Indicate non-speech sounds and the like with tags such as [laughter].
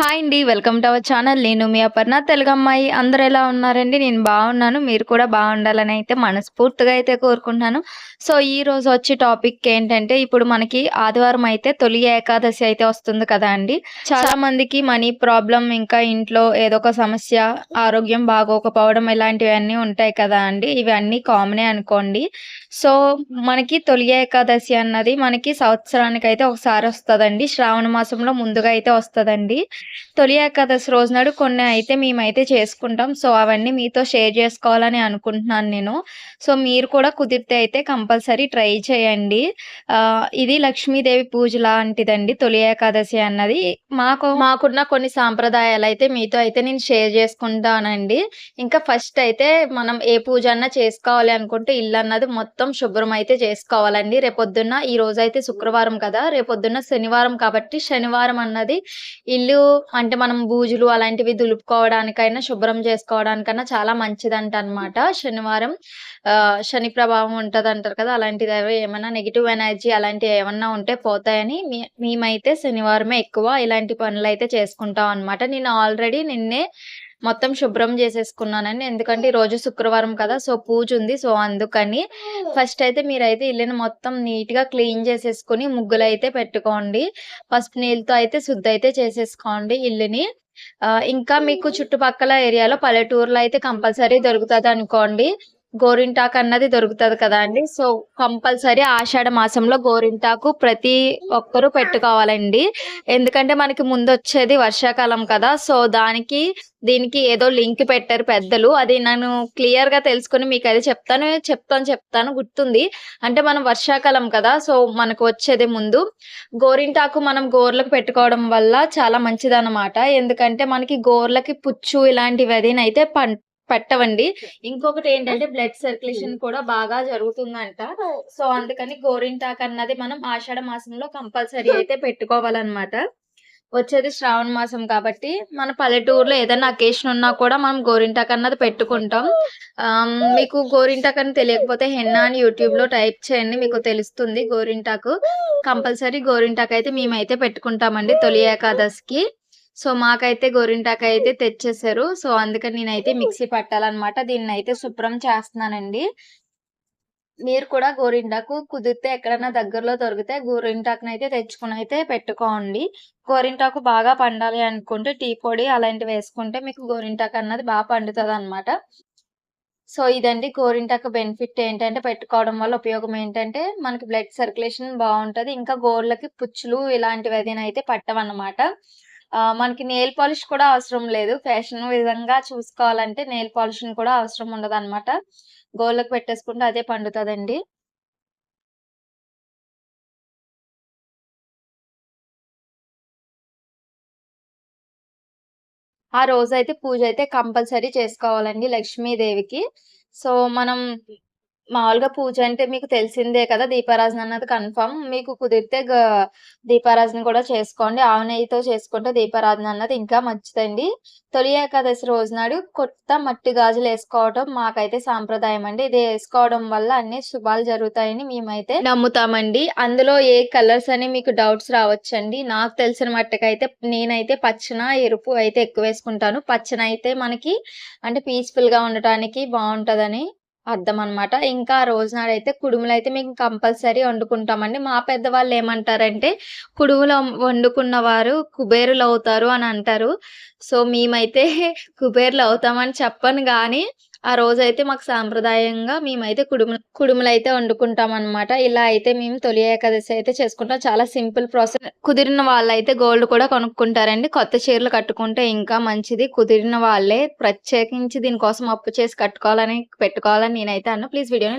Hi అండి welcome to our channel నేను మీ అపర్ణ తెలుగు అమ్మాయి. అందరు ఎలా ఉన్నారండి? నేను బాగున్నాను. మీరు కూడా బాగుండాలని అయితే మనస్ఫూర్తిగా అయితే కోరుకుంటున్నాను. సో ఈ రోజు వచ్చే టాపిక్ ఏంటంటే ఇప్పుడు మనకి ఆదివారం అయితే తొలి ఏకాదశి అయితే వస్తుంది కదా అండి. చాలా మందికి మనీ ప్రాబ్లం ఇంకా ఇంట్లో ఏదో ఒక సమస్య ఆరోగ్యం బాగోకపోవడం ఇలాంటివన్నీ ఉంటాయి కదా అండి. ఇవన్నీ కామనే అనుకోండి. సో మనకి తొలి ఏకాదశి అన్నది మనకి సంవత్సరానికి అయితే ఒకసారి వస్తుందండి. శ్రావణ మాసంలో ముందుగా అయితే వస్తుందండి. తొలి ఏకాదశి రోజు నాడు కొన్ని అయితే మేమైతే చేసుకుంటాం. సో అవన్నీ మీతో షేర్ చేసుకోవాలని అనుకుంటున్నాను నేను. సో మీరు కూడా కుదిరితే అయితే కంపల్సరీ ట్రై చేయండి. ఇది లక్ష్మీదేవి పూజ లాంటిదండి తొలి ఏకాదశి అన్నది. మాకు మాకున్న కొన్ని సాంప్రదాయాలు అయితే మీతో అయితే నేను షేర్ చేసుకుంటానండి. ఇంకా ఫస్ట్ అయితే మనం ఏ పూజ అన్నా చేసుకోవాలి అనుకుంటే ఇల్లు అన్నది మొత్తం శుభ్రం అయితే చేసుకోవాలండి. రేపొద్దున్న ఈ రోజు అయితే శుక్రవారం కదా రేపొద్దున్న శనివారం కాబట్టి శనివారం అన్నది ఇల్లు అంటే మనం బూజులు అలాంటివి దులుపుకోవడానికైనా శుభ్రం చేసుకోవడానికైనా చాలా మంచిదంట అన్నమాట. శనివారం ఆ, శని ప్రభావం ఉంటది అంటారు కదా అలాంటిది ఏమైనా నెగిటివ్ ఎనర్జీ అలాంటివి ఏమన్నా ఉంటే పోతాయని మేమైతే శనివారమే ఎక్కువ ఇలాంటి పనులు అయితే చేసుకుంటాం అన్నమాట. నేను ఆల్రెడీ నిన్నే మొత్తం శుభ్రం చేసేసుకున్నానండి. ఎందుకంటే ఈ రోజు శుక్రవారం కదా సో పూజ ఉంది. సో అందుకని ఫస్ట్ అయితే మీరైతే ఇల్లుని మొత్తం నీట్గా క్లీన్ చేసేసుకుని ముగ్గులు అయితే పెట్టుకోండి. పసుపు నీళ్ళతో అయితే శుద్ధి అయితే చేసేసుకోండి ఇల్లుని. ఇంకా మీకు చుట్టుపక్కల ఏరియాలో పల్లెటూరులో అయితే కంపల్సరీ దొరుకుతుంది అనుకోండి. గోరింటాకు అన్నది దొరుకుతుంది కదా అండి. సో కంపల్సరీ ఆషాఢ మాసంలో గోరింటాకు ప్రతి ఒక్కరూ పెట్టుకోవాలండి. ఎందుకంటే మనకి ముందు వచ్చేది వర్షాకాలం కదా. సో దానికి దీనికి ఏదో లింక్ పెట్టారు పెద్దలు. అది నేను క్లియర్గా తెలుసుకుని మీకు అది చెప్తాను చెప్తాను చెప్తాను గుర్తుంది. అంటే మనం వర్షాకాలం కదా. సో మనకు వచ్చేది ముందు గోరింటాకు మనం గోర్లకు పెట్టుకోవడం వల్ల చాలా మంచిదన్నమాట. ఎందుకంటే మనకి గోర్లకి పుచ్చు ఇలాంటివి అదేనైతే పం పట్టవండి. ఇంకొకటి ఏంటంటే [laughs] బ్లడ్ సర్క్యులేషన్ కూడా బాగా జరుగుతుందంట. సో అందుకని గోరింటాకు అన్నది మనం ఆషాఢ మాసంలో కంపల్సరీ అయితే [laughs] పెట్టుకోవాలన్నమాట. వచ్చేది శ్రావణ మాసం కాబట్టి మన పల్లెటూరులో ఏదైనా అకేషన్ ఉన్నా కూడా మనం గోరింటాకు అన్నది పెట్టుకుంటాం. మీకు గోరింటాకు అని తెలియకపోతే హెన్నా అని యూట్యూబ్లో టైప్ చేయండి మీకు తెలుస్తుంది గోరింటాకు. కంపల్సరీ గోరింటాకు అయితే మేమైతే పెట్టుకుంటామండి తొలి ఏకాదశికి. సో మాకైతే గోరింటాకు అయితే తెచ్చేసారు. సో అందుకని నేనైతే మిక్సీ పట్టాలన్నమాట. దీన్ని అయితే శుభ్రం చేస్తున్నానండి. మీరు కూడా గోరింటాకు కుదిరితే ఎక్కడైనా దగ్గరలో దొరికితే గోరింటాకుని అయితే తెచ్చుకుని అయితే పెట్టుకోండి. గోరింటాకు బాగా పండాలి అనుకుంటే టీ పొడి అలాంటివి వేసుకుంటే మీకు గోరింటాకు అన్నది బాగా పండుతుంది అనమాట సో ఇదండి గోరింటాకు బెనిఫిట్ ఏంటంటే పెట్టుకోవడం వల్ల ఉపయోగం ఏంటంటే మనకి బ్లడ్ సర్క్యులేషన్ బాగుంటది. ఇంకా గోర్లకి పుచ్చులు ఇలాంటివి అయితే పట్టవన్నమాట. మనకి నెయిల్ పాలిష్ కూడా అవసరం లేదు. ఫ్యాషన్ విధంగా చూసుకోవాలంటే నెయిల్ పాలిష్ కూడా అవసరం ఉండదు అనమాట గోళ్ళకు పెట్టేసుకుంటే అదే పండుతుందండి. ఆ రోజైతే పూజ అయితే కంపల్సరీ చేసుకోవాలండి లక్ష్మీదేవికి. సో మనం మామూలుగా పూజ అంటే మీకు తెలిసిందే కదా దీపారాధన అన్నది కన్ఫర్మ్ మీకు కుదిరితే దీపారాజన కూడా చేసుకోండి. ఆవు నెయ్యితో చేసుకుంటే దీపారాధన అన్నది ఇంకా మంచిదండి. తొలి ఏకాదశి రోజు నాడు కొత్త మట్టి గాజులు వేసుకోవడం మాకైతే సాంప్రదాయం అండి. ఇది వేసుకోవడం వల్ల అన్ని శుభాలు జరుగుతాయని మేమైతే నమ్ముతామండి. అందులో ఏ కలర్స్ అని మీకు డౌట్స్ రావచ్చండి. నాకు తెలిసిన మట్టుకైతే నేనైతే పచ్చన ఎరుపు అయితే ఎక్కువ వేసుకుంటాను. పచ్చన అయితే మనకి అంటే పీస్ఫుల్గా ఉండటానికి బాగుంటదని అర్థం అన్నమాట ఇంకా ఆ రోజు నాడైతే కుడుములు అయితే మేము కంపల్సరీ వండుకుంటామండి. మా పెద్దవాళ్ళు ఏమంటారంటే కుడుములు వండుకున్న వారు కుబేరులు అవుతారు అని అంటారు సో మేమైతే [laughs] కుబేరులు అవుతామని చెప్పను కానీ ఆ రోజు అయితే మాకు సాంప్రదాయంగా మేమైతే కుడుము కుడుములు అయితే వండుకుంటాం అనమాట ఇలా అయితే మేము తొలి ఏకాదశి అయితే చేసుకుంటాం. చాలా సింపుల్ ప్రాసెస్. కుదిరిన వాళ్ళైతే గోల్డ్ కూడా కొనుక్కుంటారండి. కొత్త చీరలు కట్టుకుంటే ఇంకా మంచిది. కుదిరిన వాళ్ళే ప్రత్యేకించి దీనికోసం అప్పు చేసి కట్టుకోవాలని పెట్టుకోవాలని నేనైతే అన్న. ప్లీజ్ వీడియోని